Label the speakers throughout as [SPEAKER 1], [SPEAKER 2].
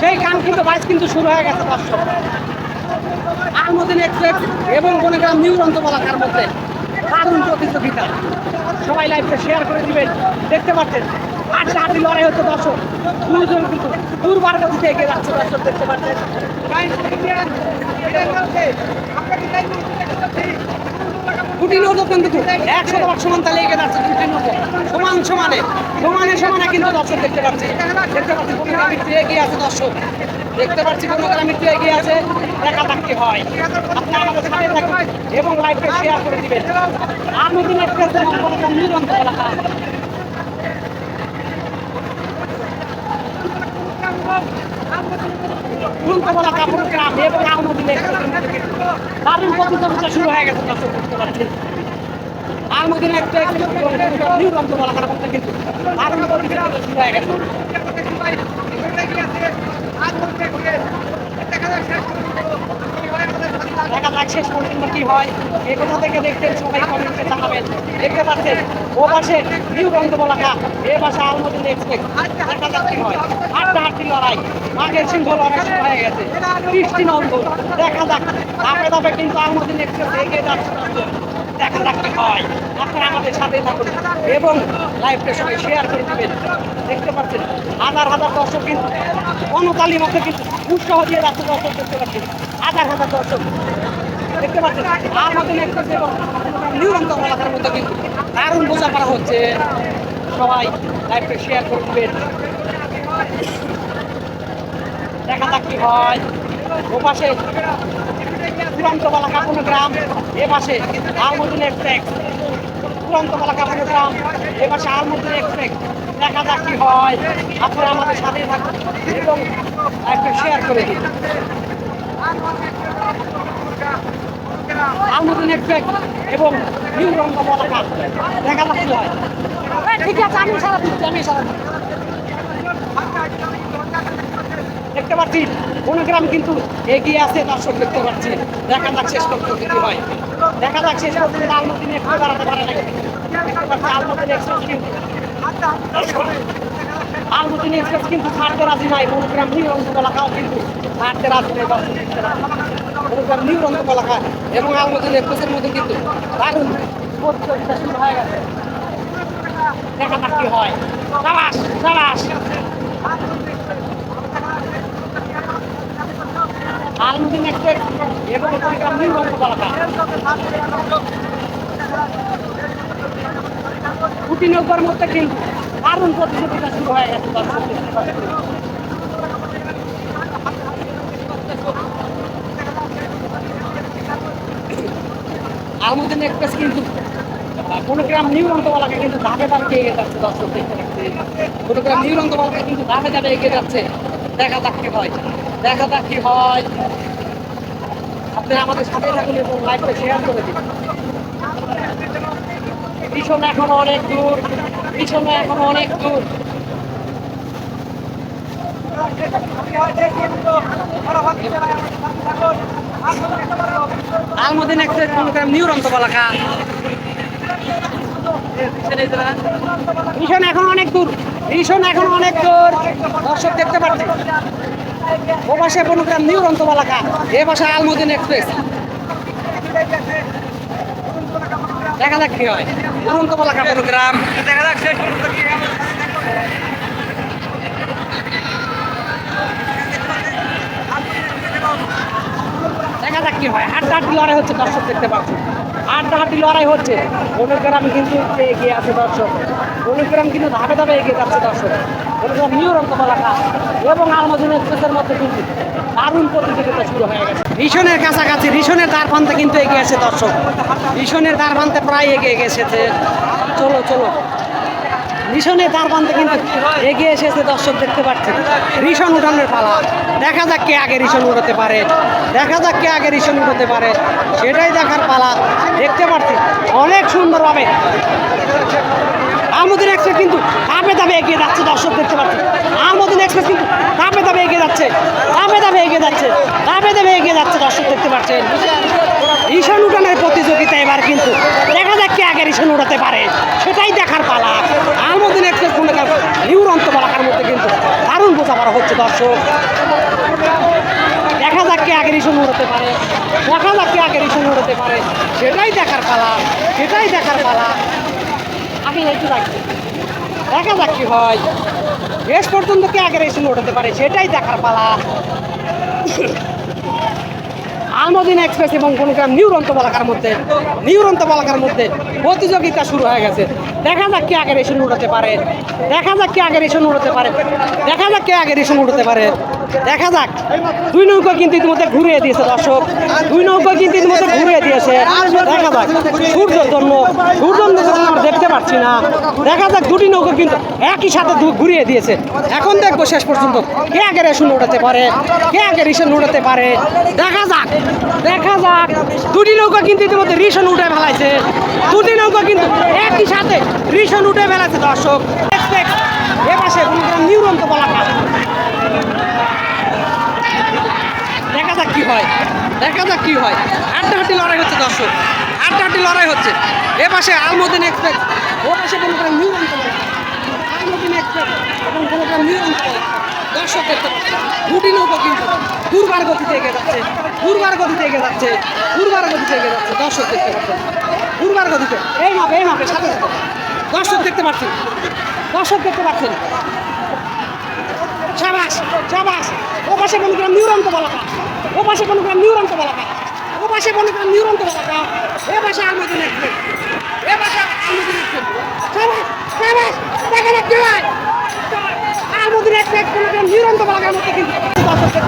[SPEAKER 1] সেই গান কিন্তু বাইশ কিন্তু শুরু হয়ে গেছে দর্শক। আলমুদ্দিন এক্সপ্রেস এবং বনগ্রাম নিউরন্ত বলাকার মধ্যে দারুণ প্রতিযোগিতা। সবাই লাইভে শেয়ার করে দিবেন। দেখতে পাচ্ছেন? আটটা আটটি লড়াই হচ্ছে দর্শক। দুজন কিন্তু দুর্বার গতিতে এগিয়ে যাচ্ছে দর্শক দেখতে পাচ্ছেন। দুটি নৌকো কিন্তু একশো দশ সমান তালে এগিয়ে যাচ্ছে সমান সমানে সমানে সমানে কিন্তু দর্শক দেখতে পাচ্ছি। দেখতে পাচ্ছি কোনো গ্রামের এগিয়ে আছে দর্শক। দেখতে পাচ্ছি কোনো গ্রামের এগিয়ে আছে। দেখা হয়। এবং লাইভকে শেয়ার করে দিবেন। আমি দিন এক্সপ্রেস নিরন্তর এলাকা উল্টোপালা কাপড় গ্রাম এবং আলমদিনে দারুণ প্রতিযোগিতা শুরু হয়ে গেছে দর্শক আলমদিনে একটা কিন্তু দারুণ প্রতিযোগিতা শুরু হয়ে গেছে দেখা যাক শেষ পর্যন্ত কি হয়, এ কোথা থেকে দেখতেন সবাই কমেন্টে জানাবেন দেখতে পাচ্ছেন, ও পাশে নিউরন্ত বলাকা এ পাশে আলমদিন এক্সপ্রেস দেখা কি হয়। আটটা আটটি লড়াই। মাঠের সিংহ লড়াই হয়ে গেছে। বৃষ্টি নন্দন দেখা যাক। ধাপে ধাপে কিন্তু আলমদিন এক্সপ্রেস এগিয়ে যাচ্ছে। দেখা যাক কি হয়। আপনারা আমাদের সাথে থাকুন এবং লাইভটা সবাই শেয়ার করে দিবেন। দেখতে পাচ্ছেন, হাজার হাজার দর্শক কিন্তু অনতালি মতো কিন্তু উৎসাহ দিয়ে যাচ্ছে দর্শক দেখতে পাচ্ছেন। হাজার হাজার দর্শক। দেখতে পাচ্ছেন মতন একটা নিউরন্ত এলাকার মধ্যে কিন্তু দারুণ বোঝাপড়া হচ্ছে। সবাই লাইভটা শেয়ার করে দিবেন দেখা যাক কি হয়। ও পাশে চূড়ান্ত বলা কাপুনো গ্রাম এ পাশে আলমদিন এক্সপ্রেস। চূড়ান্ত বলা কাপুনো গ্রাম এ পাশে আলমদিন এক্সপ্রেস। দেখা যাক কি হয়। আপনারা আমাদের সাথে থাকুন এবং একটা শেয়ার করে দিন। এক্সপ্রেস এবং নিউ রঙ্গ বলাকা দেখা কি হয় ঠিক আছে আমি সারা দিচ্ছি আমি সারা দিচ্ছি। দেখতে পাচ্ছি গ্রাম কিন্তু এগিয়ে আছে দর্শক দেখতে পাচ্ছি। দেখা যাক শেষ পর্যন্ত কি হয়। দেখা যাক শেষ পর্যন্ত আলমদিন একটু দাঁড়াতে পারে না দেখতে পাচ্ছি আলমদিন এক্সপ্রেস আলমদিন এক্সপ্রেস কিন্তু ছাড়তে রাজি নাই। বনগ্রাম নিউরন্ত এলাকাও কিন্তু ছাড়তে রাজি নেই। বনগ্রাম নিউরন্ত এলাকা এবং আলমদিন এক্সপ্রেসের মধ্যে কিন্তু দারুণ শুরু হয়ে গেছে। দেখা কি হয়। সাবাস সাবাস। আলমদিন নৌকার মধ্যে কিন্তু দারুণ প্রতিযোগিতা শুরু হয়ে গেছে দেখতে এক্সপ্রেস কিন্তু, কোনো গ্রাম নিউরন্তওয়ালাকে কিন্তু ধাপে ধাপে এগিয়ে যাচ্ছে দর্শক দেখতে পাচ্ছি কোনো গ্রাম নিউরন্তওয়ালাকে কিন্তু ধাপে ধাপে এগিয়ে যাচ্ছে। দেখা যাক কি হয়। দেখা যাক কি হয়। আপনি আমাদের সাথে থাকুন এবং লাইভটা শেয়ার করে দিন। পিছনে এখনও অনেক দূর। পিছনে এখনও অনেক দূর। আলমদিন এক্সপ্রেস প্রোগ্রাম নিউরন্ত বলাকা ভীষণ এখন অনেক দূর, ভীষণ এখন অনেক দূর। দর্শক দেখতে পাচ্ছি ও পাশে প্রোগ্রাম নিউরন্ত বলাকা এ পাশে আলমদিন এক্সপ্রেস। দেখা যাক কি হয়। উড়ন্ত বলাকা প্রোগ্রাম দেখা হয়। দেখা যাক কি হয়। আড্ডা আড্ডি লড়াই হচ্ছে, দর্শক দেখতে পাচ্ছি আড্ডা আড্ডি লড়াই হচ্ছে। অনুগ্রাম কিন্তু এগিয়ে আছে, দর্শক। অনুগ্রাম কিন্তু ধাপে ধাপে এগিয়ে যাচ্ছে, দর্শক। অনুগ্রাম নিউ রঙ্গমালাকা এবং আলমদিন এক্সপ্রেসের মধ্যে কিন্তু দারুণ প্রতিযোগিতা শুরু হয়ে গেছে। রিশনের কাছাকাছি রিশনের দ্বার প্রান্তে কিন্তু এগিয়ে আছে দর্শক। রিশনের দ্বার প্রান্তে প্রায় এগিয়ে গেছে চলো চলো। রিশনের দ্বার প্রান্তে কিন্তু এগিয়ে এসেছে দর্শক, দেখতে পাচ্ছেন। রিশন উঠানোর পালা। দেখা যাক কে আগে রিশন উঠাতে পারে। দেখা যাক কে আগে রিশন উঠাতে পারে। সেটাই দেখার পালা। দেখতে পাচ্ছি অনেক সুন্দরভাবে আহমদিন এক্সপ্রেস কিন্তু ধাপে ধাপে এগিয়ে যাচ্ছে, দর্শক দেখতে পাচ্ছেন। আহমদিন এক্সপ্রেস কিন্তু ধাপে ধাপে এগিয়ে যাচ্ছে ধাপে ধাপে এগিয়ে যাচ্ছে ধাপে ধাপে এগিয়ে যাচ্ছে, দর্শক দেখতে পাচ্ছেন। ঈশান উঠানের প্রতিযোগিতা এবার কিন্তু দেখা যাক কে আগের ঈশান উঠাতে পারে। সেটাই দেখার পালা। আহমদিন এক্সপ্রেস গুণাকার নিউরন্ত পালাকার মধ্যে কিন্তু দারুণ বোঝাপড়া হচ্ছে, দর্শক। দেখা যাক কে আগের ঈশান উঠাতে পারে। দেখা যাক কে আগের ঈশান উঠাতে পারে। সেটাই দেখার পালা। সেটাই দেখার পালা। দেখা যাক কি হয়। শেষ পর্যন্ত কে আগে রেসিং উঠাতে পারে, সেটাই দেখার পালা। আলমদিন এক্সপ্রেস এবং কোনগ্রাম নিউরন্ত বলাকার মধ্যে নিউরন্ত বলাকার মধ্যে প্রতিযোগিতা শুরু হয়ে গেছে। দেখা যাক কে আগে রেশন উঠাতে পারে। দেখা যাক কে আগে রেশন উঠাতে পারে। দেখা যাক কে আগে রেশন উঠাতে পারে। দেখা যাক। দুই নৌকা কিন্তু ইতিমধ্যে ঘুরিয়ে দিয়েছে, দর্শক। দুই নৌকা কিন্তু ইতিমধ্যে ঘুরিয়ে দিয়েছে। দেখা যাক। সূর্যের জন্য সূর্যের জন্য আমরা দেখতে পাচ্ছি না। দেখা যাক, দুটি নৌকা কিন্তু একই সাথে ঘুরিয়ে দিয়েছে। এখন দেখব শেষ পর্যন্ত কে আগে রেশন উঠাতে পারে, কে আগে রেশন উঠাতে পারে। দেখা যাক। দেখা যাক। দুটি নৌকা কিন্তু ইতিমধ্যে রেশন উঠে ফেলাইছে। দুটি নৌকা কিন্তু একই সাথে রেশন উঠে ফেলাইছে, দর্শক। এ পাশে নিউরন্ত বলাকা দেখা যাক কি হয়। দেখা যাক কি হয়। হাড্ডাহাড্ডি লড়াই হচ্ছে, দর্শক। হাড্ডাহাড্ডি লড়াই হচ্ছে। এ পাশে আলমদিন এক্সপ্রেস, ও পাশে কোনগ্রাম নিউরন্ত বলাকা আলমদিন এক্সপ্রেস এবং কোনগ্রাম নিউরন্ত বলাকা দর্শক দেখতে পাচ্ছে দুটি নৌকা কিন্তু গতিতে এগিয়ে যাচ্ছে। দুর্বার গতিতে এগিয়ে যাচ্ছে। দুর্বার গতিতে এগিয়ে যাচ্ছে। দর্শক দেখতে দুর্বার গতিতে। এই মাপে এই মাপে, সাথে সাথে। দর্শক দেখতে পাচ্ছেন। দর্শক দেখতে পাচ্ছেন। সাবাস সাবাস। ও পাশে কোনগ্রাম নিউরন্ত বলাকা ও পাশে কোনগ্রাম নিউরন্ত বলাকা ও পাশে কোনগ্রাম নিউরন্ত বলাকা এ পাশে আলমদিন এক্সপ্রেস এ পাশে আলমদিন সাবাস দেখা কি হয়। আলমদিন এক্সপ্রেস কোনগ্রাম নিউরন্ত বলাকার মধ্যে কিন্তু পাচ্ছেন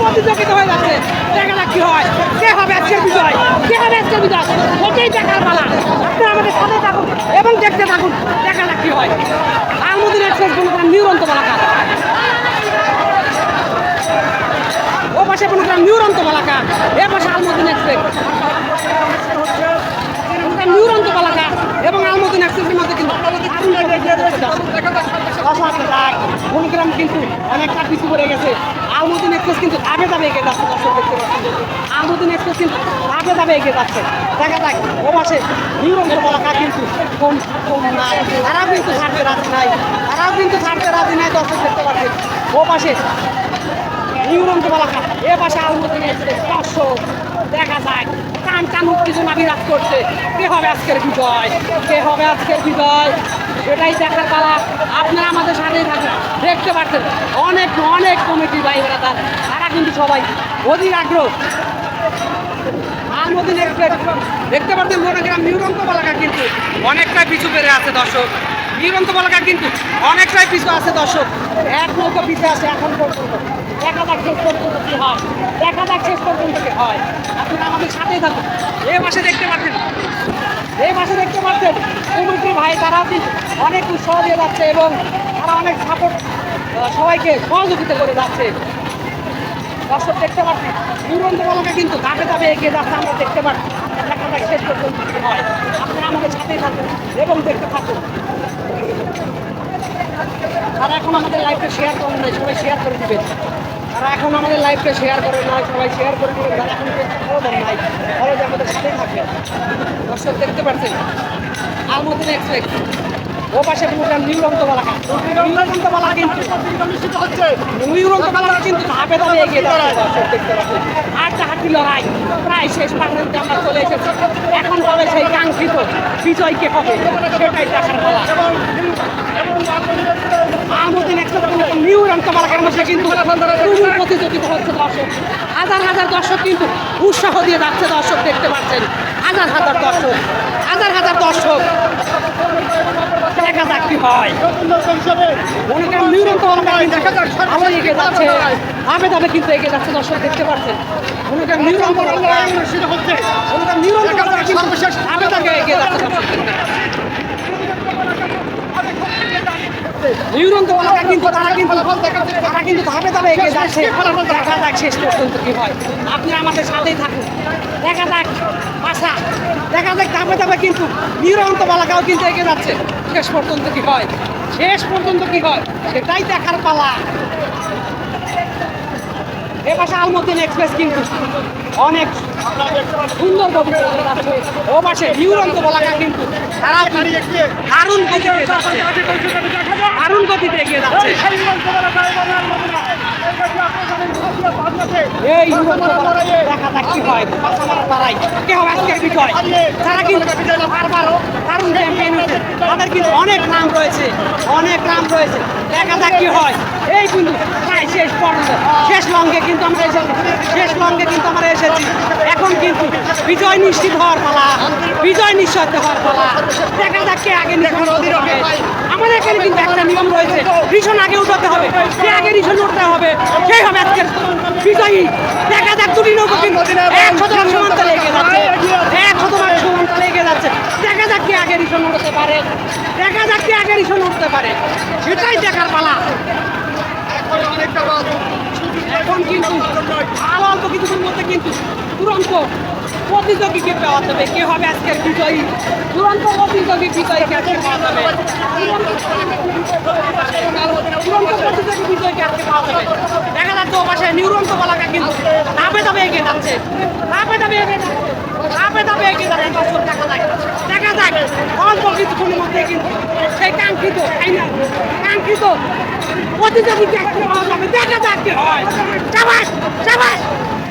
[SPEAKER 1] প্রতিযোগিতা হয়ে যাচ্ছে। দেখা হয়। কে হবে আজকের বিজয়? কে হবে আজকের বিজয়? এটাই দেখার পালা। আপনারা এবং দেখতে থাকুন। দেখা যাক হয়। আলমদিন এক্সপ্রেস কোনগ্রাম নিউরন্ত বলাকা ও পাশে কোনো গ্রাম নিউরন্ত বালাকা এ পাশে আলমদিন এক্সপ্রেস। নিউরন্ত বালাকা এবং আলমদিন এক্সপ্রেসের মধ্যে কিন্তু গ্রাম কিন্তু অনেকটা পিছু পড়ে গেছে। আলমদিন এক্সপ্রেস কিন্তু ধাপে ধাপে এগিয়ে যাচ্ছে, দর্শক দেখতে এক্সপ্রেস কিন্তু ধাপে ধাপে এগিয়ে যাচ্ছে। দেখা ও পাশে নিউরন্ত বালাকা কিন্তু কম কম নাই। কিন্তু নাই। তারাও কিন্তু ছাড়তে রাজি নাই দর্শক দেখতে পাচ্ছেন ও পাশে নিউরন্ত বালাকা এ পাশে আলমদিন দর্শক, দেখা যায়, টান টান উত্তেজনা বিরাজ করছে। কে হবে আজকের বিজয়? কে হবে আজকের বিজয়? এটাই দেখার পালা। আপনারা আমাদের সাথেই থাকুন দেখতে পাচ্ছেন অনেক অনেক কমিটি ভাই তার। তারা কিন্তু সবাই অধিক আগ্রহ। আলমদিন এক্সপ্রেস দেখতে পাচ্ছেন মনোগ্রাম নিউরন্ত বালাকা কিন্তু অনেকটাই পিছু বেড়ে আছে দর্শক। নিউরন্ত বালাকা কিন্তু অনেকটাই পিছু আছে দর্শক। এক নৌকা পিছিয়ে আছে এখন পর্যন্ত। দেখা যাক শেষ পর্যন্ত কি হয়। দেখা যাক শেষ পর্যন্ত কি হয়। আপনারা আমাদের সাথেই থাকুন। এই মাসে দেখতে পাচ্ছেন। এই মাসে দেখতে পাচ্ছেন কমিটির ভাই, তারা অনেক উৎসাহ দিয়ে যাচ্ছে এবং তারা অনেক সাপোর্ট সবাইকে সহযোগিতা করে যাচ্ছে। দর্শক দেখতে পাচ্ছি দুরন্ত বলকে কিন্তু ধাপে ধাপে এগিয়ে যাচ্ছে, আমরা দেখতে পাচ্ছি। শেষ পর্যন্ত হয়। আপনারা আমাদের সাথেই থাকুন এবং দেখতে থাকুন। তারা এখন আমাদের লাইভটা শেয়ার করেন নাই, সবাই শেয়ার করে দিবেন তারা এখন আমাদের লাইভটা শেয়ার করে নাই, সবাই শেয়ার করে দিবেন যারা এখন দেন নাই। ফলো আমাদের সাথেই থাকবেন দর্শক দেখতে পাচ্ছেন আলমদিন এক্সপ্রেস ও পাশে প্রোগ্রাম নিউরন্ত বালাকা নিউরন্ত বালা কিন্তু কিন্তু ধাপে ধাপে এগিয়ে লড়াই। প্রায় শেষ পর্যন্ত আমরা চলে এসেছি। এখন তবে সেই কাঙ্ক্ষিত বিজয় কে হবে সেটাই দেখার একটা কিন্তু প্রতিযোগিতা হচ্ছে দর্শক। হাজার হাজার দর্শক কিন্তু উৎসাহ দিয়ে যাচ্ছে দর্শক দেখতে পাচ্ছেন। হাজার হাজার দর্শক হাজার হাজার দর্শক। দেখা যাক কি হয়। করেন দেখা যাক আবার এগিয়ে যাচ্ছে। কিন্তু এগিয়ে যাচ্ছে দর্শক দেখতে পাচ্ছেন। নিউরন্ত কিন্তু এগিয়ে যাচ্ছে দর্শক। কিন্তু তারা কিন্তু তারা কিন্তু ধাপে ধাপে এগিয়ে যাচ্ছে। দেখা যাক শেষ পর্যন্ত কী হয়। আপনি আমাদের সাথেই থাকুন। দেখা যাক। আশা দেখা যাক ধাপে ধাপে কিন্তু নিউরন্ত বলাকাও কিন্তু এগিয়ে যাচ্ছে। শেষ পর্যন্ত কী হয়? শেষ পর্যন্ত কি হয়? সেটাই দেখার পালা। এ পাশে আলমদিন এক্সপ্রেস কিন্তু অনেক সুন্দর যাচ্ছে। ও পাশে নিউরন্ত বলাকা কিন্তু কিন্তু দারুণ গতিতে দারুণ গতিতে এগিয়ে যাচ্ছে। এই দেখা তাদের কিন্তু অনেক নাম রয়েছে, অনেক নাম রয়েছে। দেখা যাক কি হয়। এই কিন্তু প্রায় শেষ পর্যন্ত শেষ লঙ্গে কিন্তু আমরা এসেছি। শেষ লঙ্গে কিন্তু আমরা এসেছি। এখন কিন্তু বিজয় নিশ্চিত হওয়ার পালা, বিজয় নিশ্চিত হওয়ার পালা। দেখা যাক কে আগে হবে। আমাদের এখানে কিন্তু একটা নিয়ম রয়েছে। রিশন আগে উঠাতে হবে। কে আগে রিশন উঠতে হবে। সেই হবে আজকের বিজয়ী। দেখা যাক দুটি নৌকো কিন্তু এক শতভাগ সমান্তরালে এগিয়ে যাচ্ছে। এক শতভাগ সমান্তরালে এগিয়ে যাচ্ছে। দেখা যাক কে আগে রিশন উঠতে পারে। দেখা যাক কে আগে রিশন উঠতে পারে। সেটাই দেখার পালা। এখন কিন্তু আরও অল্প কিছুদিন মধ্যে কিন্তু তুরন্ত প্রতিযোগীকে পাওয়া যাবে কে হবে আজকের বিজয়ী? তুরন্ত প্রতিযোগী বিজয়ীকে আজকে পাওয়া যাবে? তুরন্ত প্রতিযোগী বিজয়ীকে আজকে পাওয়া যাবে? দেখা যাচ্ছে ও পাশে নিউরন্ত বলাকা কিন্তু ধাপে ধাপে এগিয়ে যাচ্ছে। ধাপে ধাপে এগিয়ে যাচ্ছে। ধাপে ধাপে এগিয়ে যাচ্ছে। দর্শক, দেখা যায় দেখা যাক। অল্প কিছুক্ষণের মধ্যে কিন্তু সেই কাঙ্ক্ষিত ফাইনাল কাঙ্ক্ষিত প্রতিযোগীকে আজকে পাওয়া যাবে? দেখা যাক কি হয়। সাবাস সাবাস।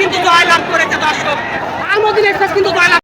[SPEAKER 1] কিন্তু জয়লাভ করেছে দর্শক। তার মধ্যে কিন্তু জয়লাভ